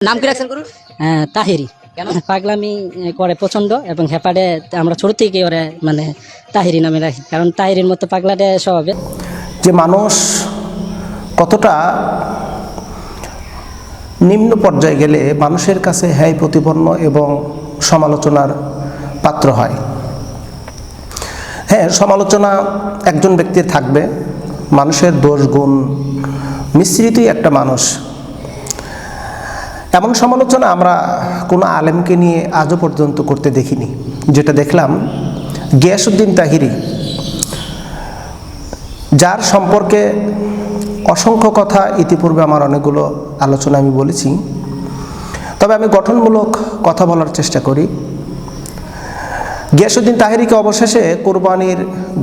নাম কি রাখছেন গুরু হ্যাঁ, তাহিরি। কেন? পাগলামি করে প্রচণ্ড এবং হেপাডে আমরা ছোট থেকে ওরে মানে তাহিরি নামে রাখি। কারণ তাহিরির মতো পাগলাটে স্বভাবে যে মানুষ কতটা নিম্ন পর্যায়ে গেলে মানুষের কাছে হ্যায় প্রতিপন্ন এবং সমালোচনার পাত্র হয়। হ্যাঁ সমালোচনা একজন ব্যক্তির থাকবে। মানুষের দোষ গুণ মিশ্রিতই একটা মানুষ। এমন সমালোচনা আমরা কোনো আলেমকে নিয়ে আজও পর্যন্ত করতে দেখিনি। যেটা দেখলাম গিয়াসুদ্দিন তাহিরি যার সম্পর্কে অসংখ্য কথা ইতিপূর্বে আমার অনেকগুলো আলোচনা আমি বলেছি। তবে আমি গঠনমূলক কথা বলার চেষ্টা করি। গিয়াসুদ্দিন তাহিরিকে অবশেষে কোরবানির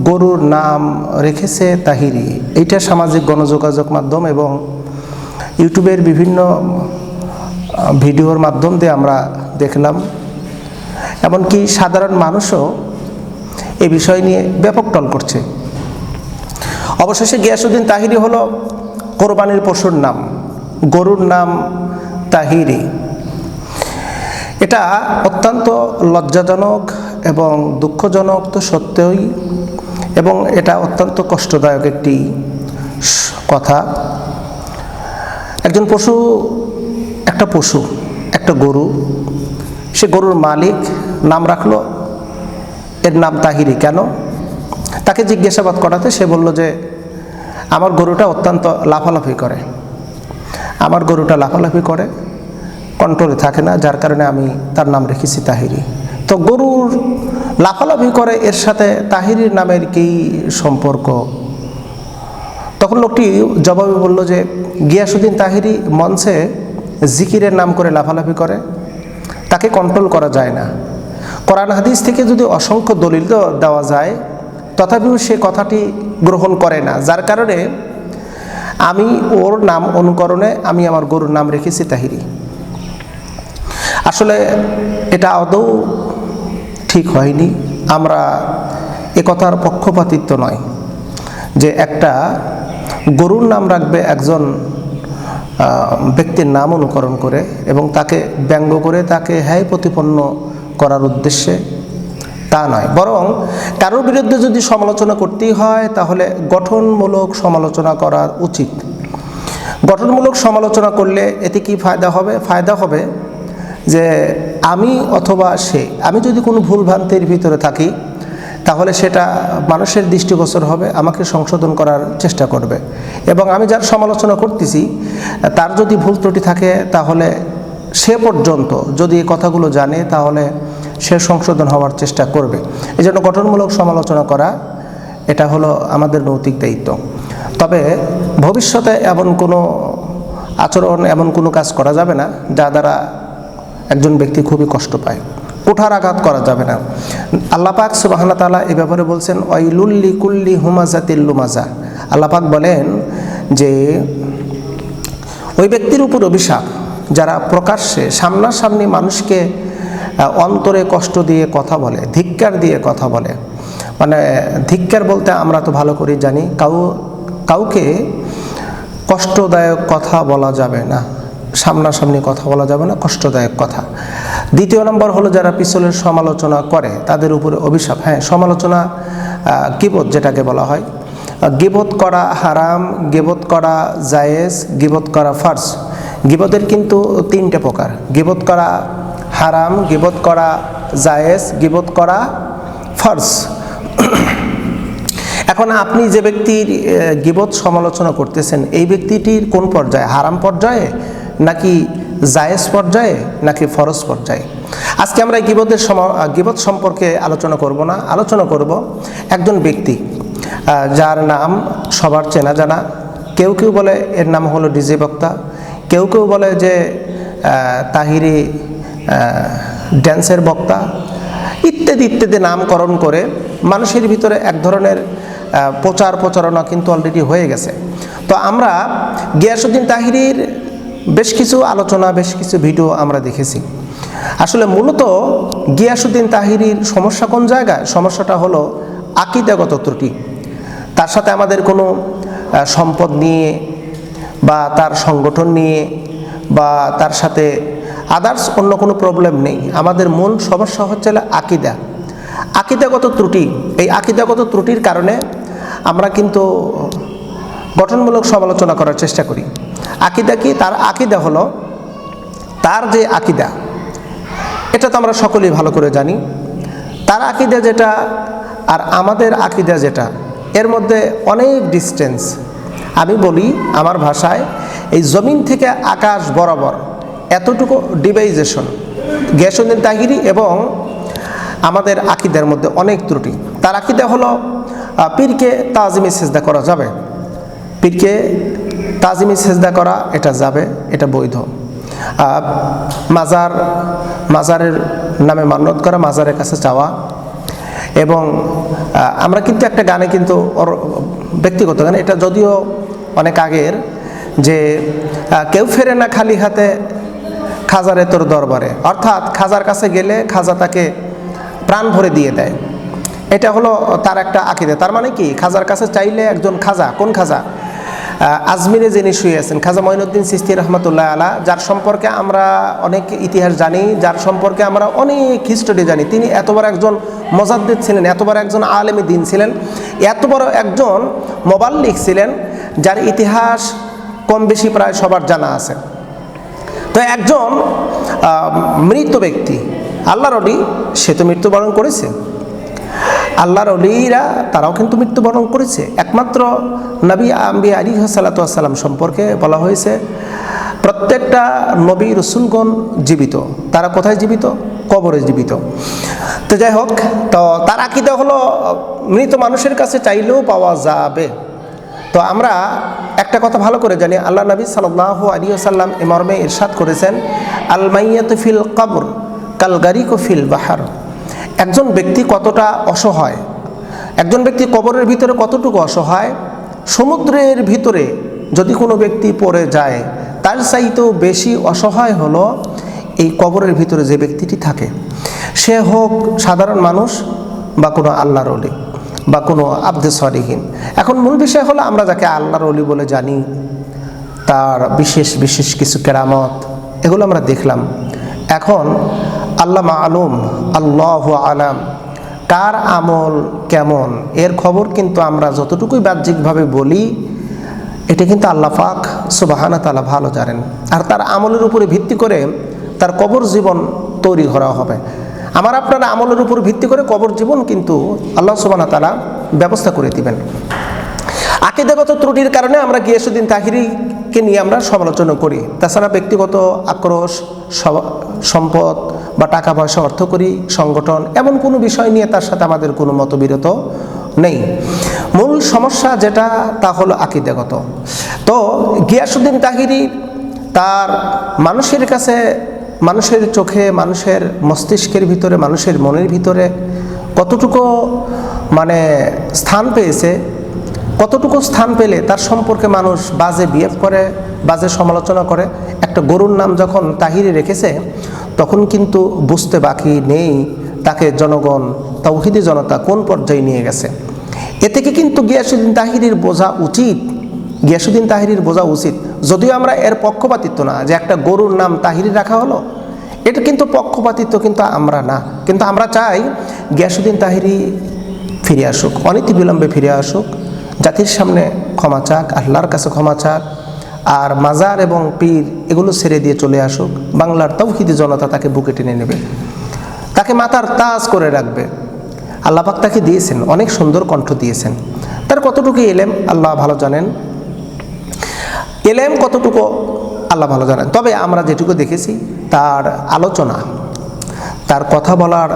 গরুর নাম রেখেছে তাহিরি। এইটা সামাজিক গণযোগাযোগ মাধ্যম এবং ইউটিউবের বিভিন্ন ভিডিওর মাধ্যম দিয়ে আমরা দেখলাম। এমনকি সাধারণ মানুষও এই বিষয় নিয়ে ব্যাপক টল করছে। অবশেষে গিয়াসুদ্দিন তাহিরি হলো কোরবানির পশুর নাম, গরুর নাম তাহিরি। এটা অত্যন্ত লজ্জাজনক এবং দুঃখজনক তো সত্যই এবং এটা অত্যন্ত কষ্টদায়ক একটি কথা। একজন পশু একটা পশু, একটা গরু। সে গরুর মালিক, নাম রাখল, এর নাম তাহিরি। কেন? তাকে জিজ্ঞাসাবাদ করাতে সে বলল যে, আমার গরুটা অত্যন্ত লাফালাফি করে। আমার গরুটা লাফালাফি করে, কন্ট্রোলে থাকে না, যার কারণে আমি তার নাম রেখেছি তাহিরি। তো গরুর লাফালাফি করে, এর সাথে তাহিরির নামের কি সম্পর্ক? তখন লোকটি জবাবে বলল যে, গিয়াসুদ্দিন তাহিরি মঞ্চে জিকিরের নাম করে লাফালাফি করে, তাকে কন্ট্রোল করা যায় না। কোরআন হাদিস থেকে যদি অসংখ্য দলিল দেওয়া যায়, তথাপিও সে কথাটি গ্রহণ করে না। যার কারণে আমি ওর নাম অনুকরণে আমি আমার গরুর নাম রেখেছি তাহিরি। আসলে এটা আদৌ ঠিক হয়নি। আমরা এ কথার পক্ষপাতিত্ব নয় যে একটা গরুর নাম রাখবে একজন ব্যক্তির নাম অনুকরণ করে এবং তাকে ব্যঙ্গ করে তাকে হ্যায় প্রতিপন্ন করার উদ্দেশ্যে তা নয়। বরং কারোর বিরুদ্ধে যদি সমালোচনা করতেই হয়, তাহলে গঠনমূলক সমালোচনা করা উচিত। গঠনমূলক সমালোচনা করলে এতে কি ফায়দা হবে? ফায়দা হবে যে আমি অথবা সে, আমি যদি কোনো ভুলভ্রান্তির ভিতরে থাকি তাহলে সেটা মানুষের দৃষ্টিগোচর হবে, আমাকে সংশোধন করার চেষ্টা করবে। এবং আমি যার সমালোচনা করতেছি, তার যদি ভুল ত্রুটি থাকে, তাহলে সে পর্যন্ত যদি এই কথাগুলো জানে, তাহলে সে সংশোধন হওয়ার চেষ্টা করবে। এই জন্য গঠনমূলক সমালোচনা করা, এটা হলো আমাদের নৈতিক দায়িত্ব। তবে ভবিষ্যতে এমন কোনো আচরণ, এমন কোনো কাজ করা যাবে না, যা দ্বারা একজন ব্যক্তি খুবই কষ্ট পায়। কুঠার আঘাত করা যাবে না। আল্লাহ পাক তালা এ ব্যাপারে বলছেন ওয়াইলুল্লি কুল্লি হুমাজা তিল্লুমাজা আল্লাহ পাক বলেন যে, ওই ব্যক্তির উপর অভিশাপ, যারা প্রকাশ্যে সামনাসামনি মানুষকে অন্তরে কষ্ট দিয়ে কথা বলে, ধিক্কার দিয়ে কথা বলে মানে ধিক্কার বলতে আমরা তো ভালো করে জানি, কাউ, কাউকে কষ্টদায়ক কথা বলা যাবে না, সামনাসামনি কথা বলা যাবে না, কষ্টদায়ক কথা। দ্বিতীয় নম্বর হলো যারা পিছলের সমালোচনা করে, তাদের উপরে অভিশাপ। হ্যাঁ সমালোচনা কিবোধ যেটাকে বলা হয়। গিবোধ করা হারাম গিবোধ করা জায়েজ, গিবত করা ফার্স। গিবতের কিন্তু তিনটে প্রকার। গিবোধ করা হারাম গিবোধ করা জায়েজ গিবোধ করা ফার্স। এখন আপনি যে ব্যক্তির গিবত সমালোচনা করতেছেন, এই ব্যক্তিটির কোন পর্যায়ে? হারাম পর্যায়ে নাকি জায়েজ পর্যায়ে নাকি ফরজ পর্যায়ে? আজকে আমরা গিবতের গিবত সম্পর্কে আলোচনা করব না। আলোচনা করব একজন ব্যক্তি যার নাম সবার চেনা জানা। কেউ কেউ বলে এর নাম হলো ডিজে বক্তা। কেউ কেউ বলে যে তাহিরি ড্যান্সের বক্তা। ইত্যাদি ইত্যাদি নামকরণ করে মানুষের ভিতরে এক ধরনের প্রচার প্রচারণা কিন্তু অলরেডি হয়ে গেছে। তো আমরা গিয়াসুদ্দিন তাহিরির বেশ কিছু আলোচনা, বেশ কিছু ভিডিও আমরা দেখেছি। আসলে মূলত গিয়াসুদ্দিন তাহিরির সমস্যা কোন জায়গায়? সমস্যাটা হলো আকিদাগত ত্রুটি। তার সাথে আমাদের কোনো সম্পদ নিয়ে বা তার সংগঠন নিয়ে বা তার সাথে আদার্স অন্য কোনো প্রবলেম নেই। আমাদের মূল সমস্যা হচ্ছে আকিদা। আকিদাগত ত্রুটি, এই আকিদাগত ত্রুটির কারণে আমরা কিন্তু গঠনমূলক সমালোচনা করার চেষ্টা করি। আকিদা কি? তার আকিদা হলো, তার যে আকিদা, এটা তো আমরা সকলেই ভালো করে জানি। তার আকিদা যেটা আর আমাদের আকিদা যেটা, এর মধ্যে অনেক ডিস্টেন্স আমি বলি আমার ভাষায়, এই জমিন থেকে আকাশ বরাবর এতটুকু ডিভাইজেশন গ্যাসনের তাহিরি এবং আমাদের আকিদের মধ্যে অনেক ত্রুটি। তার আকিদা হলো পীরকে তাজিমি সেজদা করা যাবে। পীরকে তাজিমি সেজদা করা, এটা যাবে, এটা বৈধ। মাজার, মাজারের নামে মান্যত করা, মাজারের কাছে চাওয়া এবং আমরা কিন্তু একটা গানে কিন্তু ব্যক্তিগত গান, এটা যদিও অনেক আগের যে কেউ ফেরে না খালি হাতে খাজারে তোর দরবারে। অর্থাৎ খাজার কাছে গেলে খাজা তাকে প্রাণ ভরে দিয়ে দেয়। এটা হলো তার একটা আকিদে। তার মানে কি? খাজার কাছে চাইলে একজন খাজা, কোন খাজা? আজমিরে যিনি শুয়ে আছেন, খাজা মঈনুদ্দিন সিস্তি রহমতুল্লাহ আলা, যার সম্পর্কে আমরা অনেক ইতিহাস জানি, যার সম্পর্কে আমরা অনেক হিস্টোরি জানি। তিনি এত বড় একজন মজাদ্দিদ ছিলেন, এত বড় একজন আলেমী দিন ছিলেন, এত বড় একজন মোবাল্লিক ছিলেন, যার ইতিহাস কম বেশি প্রায় সবার জানা আছে। তো একজন মৃত ব্যক্তি, আল্লাহর অলি, সে তো মৃত্যুবরণ করেছে। আল্লাহর অলিরা তারাও কিন্তু মৃত্যুবরণ করেছে। একমাত্র নবী আম্বি আলী সাল্লাতাম সম্পর্কে বলা হয়েছে, প্রত্যেকটা নবী রসুলগণ জীবিত। তারা কোথায় জীবিত? কবরে জীবিত। তো যাই হোক, তো তার আকিদা হলো, মৃত মানুষের কাছে চাইলেও পাওয়া যাবে। তো আমরা একটা কথা ভালো করে জানি আল্লাহ নবী সাল্লাহ আলী সাল্লাম এ মর্মে ইরশাদ করেছেন আল মাইয়াত ফিল কবর, কাল গারিক ফিল বাহার। একজন ব্যক্তি কতটা অসহায়? একজন ব্যক্তি কবরের ভিতরে কতটুকু অসহায়? সমুদ্রের ভিতরে যদি কোনো ব্যক্তি পড়ে যায়, তার চাইতেও বেশি অসহায় হলো এই কবরের ভিতরে যে ব্যক্তিটি থাকে। সে হোক সাধারণ মানুষ বা কোনো আল্লাহর অলি বা কোনো আব্দে এখন মূল বিষয় হলো আমরা যাকে আল্লাহর অলি বলে জানি, তার বিশেষ বিশেষ কিছু কেরামত, এগুলো আমরা দেখলাম। এখন আল্লাহ আলম আল্লাহ আলাম। কার আমল কেমন? এর খবর কিন্তু আমরা যতটুকুই বাহ্যিকভাবে বলি, এটা কিন্তু আল্লাহ পাক সুবাহানা তালা ভালো জানেন। আর তার আমলের উপরে ভিত্তি করে তার কবর জীবন তৈরি করা হবে। আমার আপনার আমলের উপর ভিত্তি করে কবর জীবন কিন্তু আল্লাহ সুবাহ তালা ব্যবস্থা করে দিবেন। আকিদাগত ত্রুটির কারণে আমরা গিয়াসুদ্দিন তাহিরিকে নিয়ে আমরা সমালোচনা করি। তাছাড়া ব্যক্তিগত আক্রোশ সম্পদ বা টাকা পয়সা অর্থ করি, সংগঠন, এমন কোনো বিষয় নিয়ে তার সাথে আমাদের কোনো মতবিরত নেই। মূল সমস্যা যেটা, তা হলো আকিদাগত। তো গিয়াসুদ্দিন তাহিরি তার মানুষের কাছে, মানুষের চোখে, মানুষের মস্তিষ্কের ভিতরে, মানুষের মনের ভিতরে কতটুকু মানে স্থান পেয়েছে কতটুকু স্থান পেলে তার সম্পর্কে মানুষ বাজে বিহেভ করে, বাজে সমালোচনা করে? একটা গরুর নাম যখন তাহিরে রেখেছে, তখন কিন্তু বুঝতে বাকি নেই তাকে জনগণ তৌহিদি জনতা কোন পর্যায়ে নিয়ে গেছে। এ থেকে কিন্তু গিয়াসুদ্দিন তাহিরির বোঝা উচিত, গিয়াসুদ্দিন তাহিরির বোঝা উচিত। যদিও আমরা এর পক্ষপাতিত্ব না, যে একটা গরুর নাম তাহিরি রাখা হলো, এটা কিন্তু পক্ষপাতিত্ব কিন্তু আমরা না। কিন্তু আমরা চাই গিয়াসুদ্দিন তাহিরি ফিরে আসুক অনীতি বিলম্বে ফিরে আসুক। জাতির সামনে ক্ষমা চাক, আল্লাহর কাছে ক্ষমা চাক, আর মাজার এবং পীর এগুলো ছেড়ে দিয়ে চলে আসুক। বাংলার তৌহিদি জনতা তাকে বুকে টেনে নেবে। তাকে মাথার তাজ করে রাখবে। আল্লাহ পাক তাকে দিয়েছেন, অনেক সুন্দর কণ্ঠ দিয়েছেন। তার কতটুকু এলেম আল্লাহ ভালো জানেন? এলেম কতটুকু আল্লাহ ভালো জানেন? তবে আমরা যেটুকু দেখেছি, তার আলোচনা, তার কথা বলার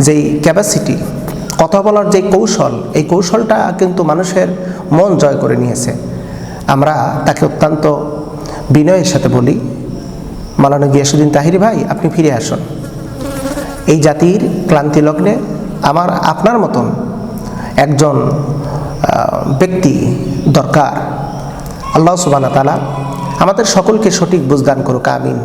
যেই ক্যাপাসিটি কথা বলার যে কৌশল, এই কৌশলটা কিন্তু মানুষের মন জয় করে নিয়েছে। আমরা তাকে অত্যন্ত বিনয়ের সাথে বলি, মালানা গিয়াসুদ্দিন তাহিরি ভাই, আপনি ফিরে আসুন। এই জাতির ক্লান্তি লগ্নে আমার, আপনার মতন একজন ব্যক্তি দরকার। আল্লাহ সুবানা তালা আমাদের সকলকে সঠিক বুঝদান করুক, আমিন।